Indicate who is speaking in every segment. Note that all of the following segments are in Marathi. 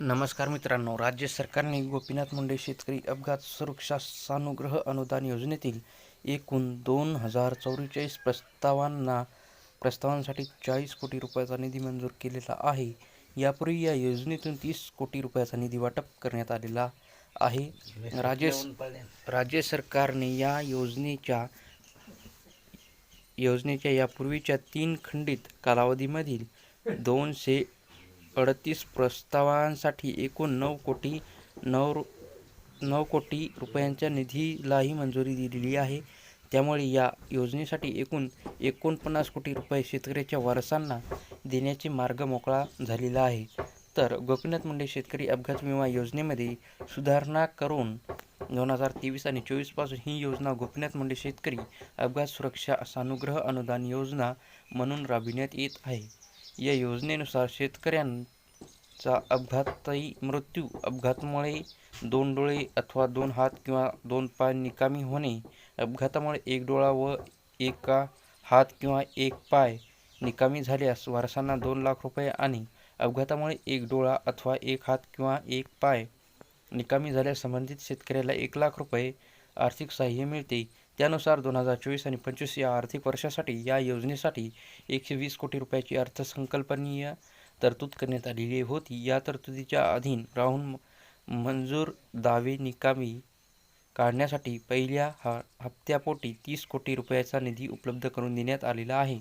Speaker 1: नमस्कार मित्रांनो. राज्य सरकारने गोपीनाथ मुंडे शेतकरी अपघात सुरक्षा सानुग्रह अनुदान योजनेतील एकूण दोन हजार चौवेचाळीस प्रस्तावांना प्रस्तावांसाठी चाळीस कोटी रुपयाचा निधी मंजूर केलेला आहे. यापूर्वी या योजनेतून तीस कोटी रुपयाचा निधी वाटप करण्यात आलेला आहे. राज्य राज्य सरकारने या योजनेच्या योजनेच्या यापूर्वीच्या तीन खंडित कालावधीमधील दोनशे अडतीस प्रस्तावांसाठी एकूण नऊ कोटी नऊ रु नऊ कोटी रुपयांच्या निधीलाही मंजुरी दिलेली आहे. त्यामुळे या योजनेसाठी एकूण एकोणपन्नास कोटी रुपये शेतकऱ्याच्या वारसांना देण्याचे मार्ग मोकळा झालेला आहे. तर गोपीनाथ मुंडे शेतकरी अपघात विमा योजनेमध्ये सुधारणा करून दोन हजार तेवीस आणि चोवीसपासून ही योजना गोपीनाथ मुंडे शेतकरी अपघात सुरक्षा सानुग्रह अनुदान योजना म्हणून राबविण्यात येत आहे. या योजनेनुसार शेतकऱ्यांचा अपघाताई मृत्यू अपघातामुळे दोन डोळे अथवा दोन हात किंवा दोन पाय निकामी होणे अपघातामुळे एक डोळा व एका हात किंवा एक पाय निकामी झाल्यास वारसांना दोन लाख रुपये आणि अपघातामुळे एक डोळा अथवा एक हात किंवा एक पाय निकामी झाल्यास संबंधित शेतकऱ्याला एक लाख रुपये आर्थिक सहाय्य मिळते. त्यानुसार दोन हजार चोवीस आणि पंचवीस या आर्थिक वर्षासाठी या योजनेसाठी एकशे वीस कोटी रुपयाची अर्थसंकल्पनीय तरतूद करण्यात आलेली होती. या तरतुदीच्या अधीन राहून मंजूर दावे निकामी काढण्यासाठी पहिल्या हा हप्त्यापोटी तीस कोटी रुपयाचा निधी उपलब्ध करून देण्यात आलेला आहे.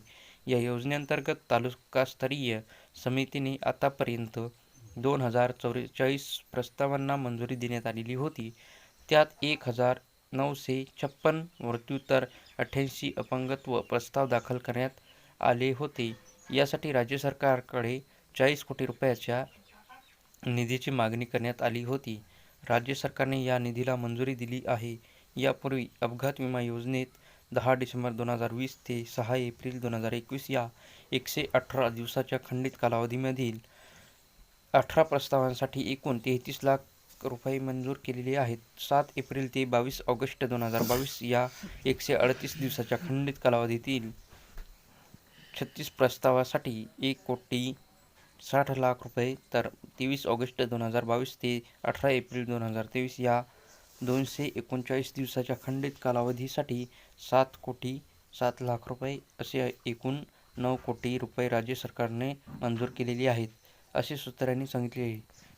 Speaker 1: या योजनेअंतर्गत तालुकास्तरीय समितीने आतापर्यंत दोन हजार चौवेचाळीस प्रस्तावांना मंजुरी देण्यात आलेली होती. त्यात एक हजार नऊशे छप्पन मृत्यू तर अठ्ठ्याऐंशी अपंगत्व प्रस्ताव दाखल करण्यात आले होते. यासाठी राज्य सरकारकडे चाळीस कोटी रुपयाच्या निधीची मागणी करण्यात आली होती. राज्य सरकारने या निधीला मंजुरी दिली आहे. यापूर्वी अपघात विमा योजनेत दहा डिसेंबर दोन हजार वीस ते सहा एप्रिल दोन हजार एकवीस या एकशे अठरा दिवसाच्या खंडित कालावधीमधील अठरा प्रस्तावांसाठी एकूण तेहतीस लाख रुपये मंजूर केलेले आहेत. सात एप्रिल ते बावीस ऑगस्ट दोन हजार बावीस या एकशे अडतीस दिवसाच्या खंडित कालावधीतील छत्तीस प्रस्तावासाठी एक कोटी साठ लाख रुपये तर तेवीस ऑगस्ट दोन हजार बावीस ते अठरा एप्रिल दोन हजार तेवीस या दोनशे एकोणचाळीस दिवसाच्या खंडित कालावधीसाठी सात कोटी सात लाख रुपये असे एकूण नऊ कोटी रुपये राज्य सरकारने मंजूर केलेली आहेत असे सूत्रांनी सांगितले आहे.